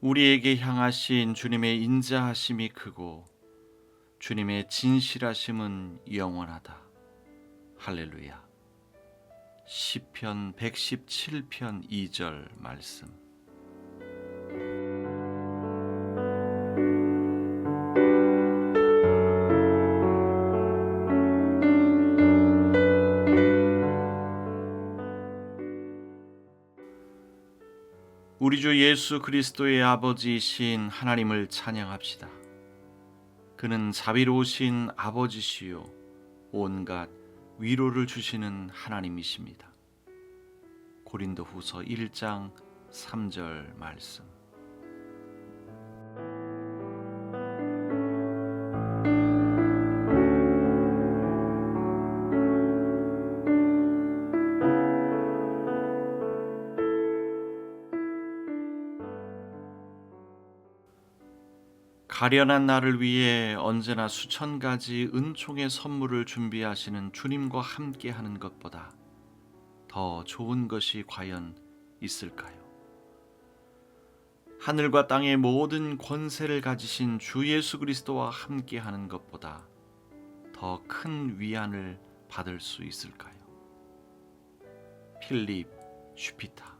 우리에게 향하신 주님의 인자하심이 크고 주님의 진실하심은 영원하다. 할렐루야. 시편 117편 2절 말씀. 우리 주 예수 그리스도의 아버지이신 하나님을 찬양합시다. 그는 자비로우신 아버지시요 온갖 위로를 주시는 하나님이십니다. 고린도 후서 1장 3절 말씀. 가련한 나를 위해 언제나 수천 가지 은총의 선물을 준비하시는 주님과 함께 하는 것보다 더 좋은 것이 과연 있을까요? 하늘과 땅의 모든 권세를 가지신 주 예수 그리스도와 함께 하는 것보다 더 큰 위안을 받을 수 있을까요? 필립 슈피타